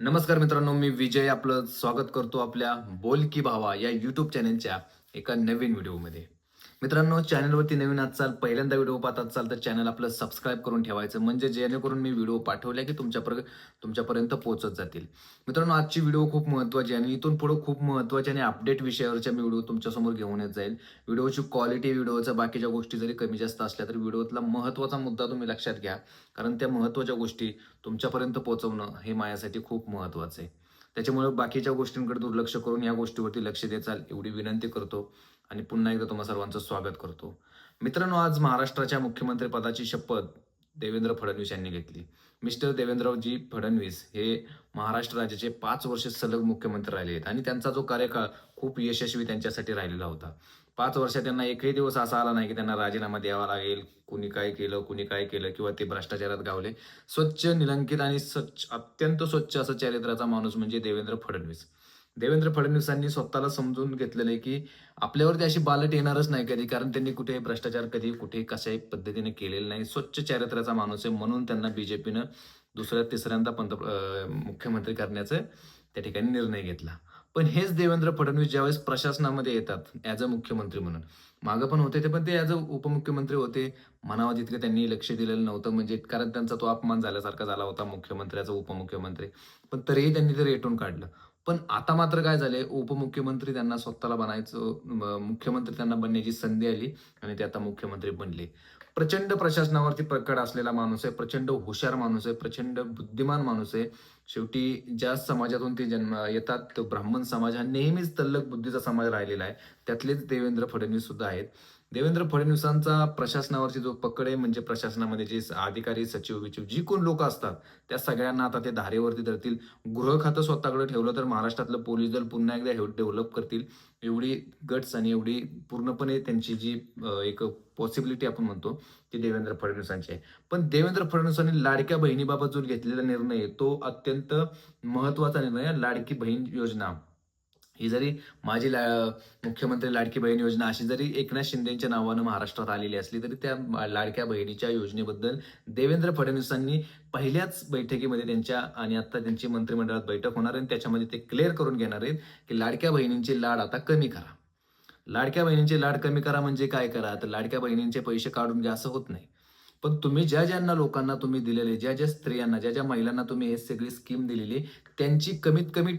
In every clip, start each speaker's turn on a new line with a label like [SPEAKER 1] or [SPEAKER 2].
[SPEAKER 1] नमस्कार मित्रांनो मी विजय आपलं स्वागत करतो आपल्या बोल की भावा या युट्यूब चॅनलच्या एका नवीन व्हिडिओमध्ये मित्रांनो चॅनलवरती नवीन असाल पहिल्यांदा व्हिडिओ पाहत असाल तर चॅनल आपलं सबस्क्राईब करून ठेवायचं म्हणजे जेणेकरून मी व्हिडिओ पाठवल्या की तुमच्यापर्यंत तुमच्यापर्यंत पोहोचत जातील. मित्रांनो आजची व्हिडिओ खूप महत्त्वाची आहे आणि इथून पुढे खूप महत्त्वाची आणि अपडेट विषयावरच्या मी व्हिडिओ तुमच्यासमोर घेऊन येत जाईल. व्हिडिओची क्वालिटी व्हिडिओच्या बाकीच्या गोष्टी जरी कमी जास्त असल्या तरी व्हिडिओतला महत्त्वाचा मुद्दा तुम्ही लक्षात घ्या. कारण त्या महत्त्वाच्या गोष्टी तुमच्यापर्यंत पोहोचवणं हे माझ्यासाठी खूप महत्त्वाचं आहे. त्याच्यामुळे बाकीच्या गोष्टींकडे दुर्लक्ष करून या गोष्टीवरती लक्ष देचाल एवढी विनंती करतो. आणि पुन्हा एकदा तुम्हा सर्वांचं स्वागत करतो. मित्रांनो आज महाराष्ट्राच्या मुख्यमंत्री पदाची शपथ देवेंद्र फडणवीस यांनी घेतली. मिस्टर देवेंद्रजी फडणवीस हे महाराष्ट्र राज्याचे पाच वर्ष सलग मुख्यमंत्री राहिले आहेत आणि त्यांचा जो कार्यकाळ खूप यशस्वी त्यांच्यासाठी राहिलेला होता. पाच वर्षात त्यांना एकही दिवस असा आला नाही की त्यांना राजीनामा द्यावा लागेल कुणी काय केलं कुणी काय केलं किंवा ते भ्रष्टाचारात गावले. स्वच्छ निलंकित आणि स्वच्छ अत्यंत स्वच्छ असं चरित्राचा माणूस म्हणजे देवेंद्र फडणवीस. देवेंद्र फडणवीसांनी स्वतःला समजून घेतलेलं आहे की आपल्यावरती अशी बालट येणारच नाही कधी कारण त्यांनी कुठेही भ्रष्टाचार कधी कुठे कशाही पद्धतीने केलेला नाही. स्वच्छ चारित्र्याचा माणूस आहे म्हणून त्यांना बीजेपीनं दुसऱ्या तिसऱ्यांदा पंत मुख्यमंत्री करण्याचं त्या ठिकाणी निर्णय घेतला. पण हेच देवेंद्र फडणवीस ज्यावेळेस प्रशासनामध्ये येतात ॲज अ मुख्यमंत्री म्हणून. मागं पण होते ते पण ते ॲज अ उपमुख्यमंत्री होते. म्हणावं तितकं त्यांनी लक्ष दिलेलं नव्हतं म्हणजे कारण त्यांचा तो अपमान झाल्यासारखा झाला होता मुख्यमंत्र्याचा उपमुख्यमंत्री. पण तरीही त्यांनी ते रेटून काढलं. पण आता मात्र काय झाले उपमुख्यमंत्री त्यांना स्वतःला बनायचं मुख्यमंत्री त्यांना बनण्याची संधी आली आणि ते आता मुख्यमंत्री बनले. प्रचंड प्रशासनावरती प्रकट असलेला माणूस आहे प्रचंड हुशार माणूस आहे प्रचंड बुद्धिमान माणूस आहे. शेवटी ज्या समाजातून ते जन्म येतात तो ब्राह्मण समाज हा नेहमीच तल्लक बुद्धीचा समाज राहिलेला आहे. त्यातलेच देवेंद्र फडणवीस सुद्धा आहेत. देवेंद्र फडणवीसांचा प्रशासनावरची जो पकड आहे म्हणजे प्रशासनामध्ये जे अधिकारी सचिव बिचिव जी कोण लोक असतात त्या सगळ्यांना आता ते धारेवरती धरतील. गृह खातं स्वतःकडे ठेवलं तर महाराष्ट्रातलं पोलीस दल पुन्हा एकदा डेव्हलप करतील. एवढी गट्स आणि एवढी पूर्णपणे त्यांची जी एक पॉसिबिलिटी आपण म्हणतो ती देवेंद्र फडणवीसांची आहे. पण देवेंद्र फडणवीसांनी लाडक्या बहिणीबाबत जो घेतलेला निर्णय आहे तो अत्यंत महत्त्वाचा निर्णय लाडकी बहीण योजना. ही जरी माझी ला मुख्यमंत्री लाडकी बहीण योजना अशी जरी एकनाथ शिंदेच्या नावानं महाराष्ट्रात आलेली असली तरी त्या लाडक्या बहिणीच्या योजनेबद्दल देवेंद्र फडणवीसांनी पहिल्याच बैठकीमध्ये त्यांच्या आणि आता त्यांची मंत्रिमंडळात बैठक होणार आहे आणि त्याच्यामध्ये ते क्लिअर करून घेणार आहेत की लाडक्या बहिणींची लाड आता कमी करा. लाडक्या बहिणींची लाड कमी करा म्हणजे काय करा? तर लाडक्या बहिणींचे पैसे काढून घ्या असं होत नाही. पण तुम्ही ज्या ज्यांना लोकांना तुम्ही दिलेले ज्या ज्या स्त्रियांना ज्या ज्या महिलांना तुम्ही हे सगळी स्कीम दिलेली त्यांची कमीत कमी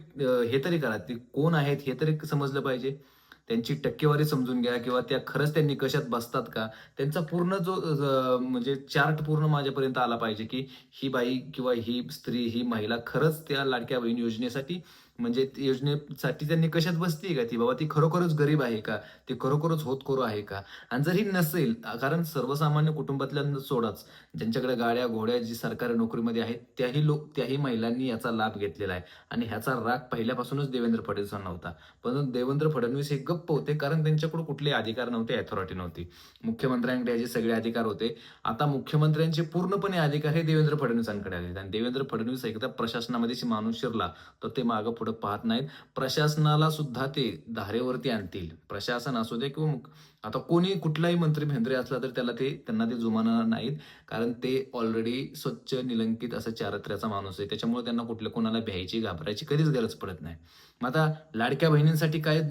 [SPEAKER 1] हे तरी करा. ती कोण आहेत हे तरी समजलं पाहिजे. त्यांची टक्केवारी समजून घ्या किंवा त्या खरंच त्या निकषात बसतात का? त्यांचा पूर्ण जो म्हणजे चार्ट पूर्ण माझ्यापर्यंत आला पाहिजे की ही बाई किंवा ही स्त्री ही महिला खरंच त्या लाडक्या बहीण योजनेसाठी म्हणजे ती योजनेसाठी त्यांनी कशात बसते का? ती बाबा ती खरोखरच गरीब आहे का? ती खरोखरच होतकरू आहे का? आणि जर ही नसेल कारण सर्वसामान्य कुटुंबातल्या सोडाच. ज्यांच्याकडे गाड्या घोड्या जी सरकारी नोकरीमध्ये आहेत त्याही लोक त्याही महिलांनी याचा लाभ घेतलेला आहे. आणि ह्याचा राग पहिल्यापासूनच देवेंद्र फडणवीसांना होता. पण देवेंद्र फडणवीस हे गप्प होते कारण त्यांच्याकडे कुठले अधिकार नव्हते अथॉरिटी नव्हती. मुख्यमंत्र्यांकडे याचे सगळे अधिकार होते. आता मुख्यमंत्र्यांचे पूर्णपणे अधिकार हे देवेंद्र फडणवीसांकडे आले आणि देवेंद्र फडणवीस एकदा प्रशासनामध्ये माणूस शिरला तर ते मागं पुढे पाहत नाहीत. प्रशासनाला सुद्धा ते धारेवरती आणतील. प्रशासन असू दे किंवा आता कोणी कुठलाही मंत्री भेंद्रे असला तर त्याला ते त्यांना ते जुमानणार नाहीत. कारण ते ऑलरेडी स्वच्छ निलंकित असं चारित्र्याचा माणूस आहे. त्याच्यामुळे त्यांना कुठल्या कोणाला भ्यायची घाबरायची कधीच गरज पडत नाही. मग आता लाडक्या बहिणींसाठी काय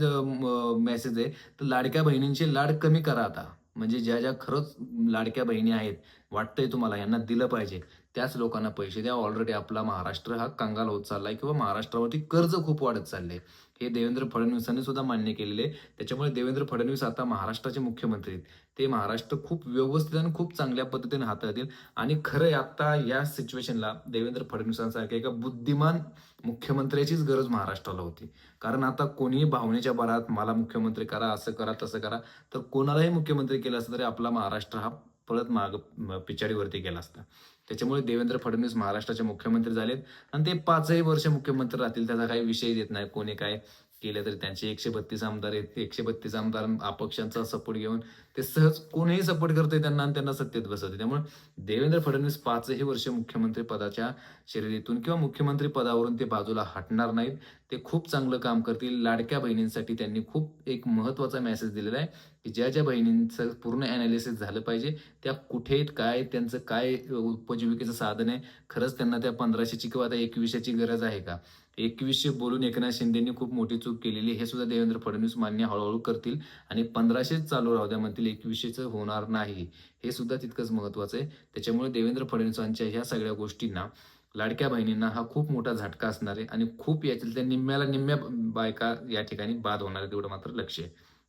[SPEAKER 1] मेसेज आहे? तर लाडक्या बहिणींचे लाड कमी करा आता. म्हणजे ज्या ज्या खरंच लाडक्या बहिणी आहेत वाटतंय तुम्हाला यांना दिलं पाहिजे. त्याच लोकांना पैसे द्या. ऑलरेडी आपला महाराष्ट्र हा कंगाल होत चाललाय किंवा महाराष्ट्रावरती कर्ज खूप वाढत चाललंय. हे देवेंद्र फडणवीसांनी सुद्धा मान्य केलेले आहे. त्याच्यामुळे देवेंद्र फडणवीस आता महाराष्ट्राचे मुख्यमंत्री आहेत. ते महाराष्ट्र खूप व्यवस्थित आणि खूप चांगल्या पद्धतीने हाताळतील. आणि खरं आता या सिच्युएशनला देवेंद्र फडणवीसांसारख्या एका बुद्धिमान मुख्यमंत्र्याचीच गरज महाराष्ट्राला होती. कारण आता कोणीही भावनेच्या भरात मला मुख्यमंत्री करा असं करा तसं करा तर कोणालाही मुख्यमंत्री केलं असतं तरी आपला महाराष्ट्र हा परत माग म- पिछाडीवरती गेला असता. त्याच्यामुळे देवेंद्र फडणवीस महाराष्ट्राचे मुख्यमंत्री झालेत आणि ते पाचही वर्ष मुख्यमंत्री राहतील त्याचा काही विषय देत नाही कोणी काय केले तरी त्यांचे एकशे बत्तीस आमदार आहेत एकशे बत्तीस आमदार अपक्षांचा सपोर्ट घेऊन ते सहज कोणीही सपोर्ट करतोय त्यांना आणि त्यांना सत्तेत बसवते त्यामुळे देवेंद्र फडणवीस पाचही वर्ष मुख्यमंत्री पदाच्या शर्यतीतून किंवा मुख्यमंत्री पदावरून ते बाजूला हटणार नाहीत. ते खूप चांगलं काम करतील. लाडक्या बहिणींसाठी त्यांनी खूप एक महत्त्वाचा मेसेज दिलेला आहे. की ज्या ज्या बहिणींचं पूर्ण अनालिसिस झालं पाहिजे त्या कुठे काय त्यांचं काय उपजीविकेचं साधन आहे खरंच त्यांना त्या पंधराशेची किंवा आता एकवीसशेची गरज आहे का? एकवीसशे बोलून एकनाथ शिंदेनी खूप मोठी चूक केलेली हे सुद्धा देवेंद्र फडणवीस मान्य हळूहळू करतील आणि पंधराशेच चालू राहू द्या म्हणतील एकवीसशेचं होणार नाही. हे सुद्धा तितकंच महत्वाचं आहे. त्याच्यामुळे देवेंद्र फडणवीसांच्या ह्या सगळ्या गोष्टींना लाडक्या बहिणींना हा खूप मोठा झटका असणार आहे आणि खूप याच्यातल्या निम्म्याला निम्म्या बायका या ठिकाणी बाद होणार आहे तेवढं मात्र लक्ष आहे.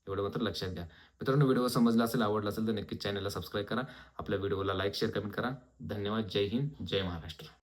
[SPEAKER 1] एवढं मात्र लक्षात घ्या. मित्रांनो व्हिडिओ समजला असेल आवडला असेल तर नक्कीच चॅनलला सबस्क्राईब करा. आपल्या व्हिडिओला लाईक शेअर कमेंट करा. धन्यवाद. जय हिंद. जय महाराष्ट्र.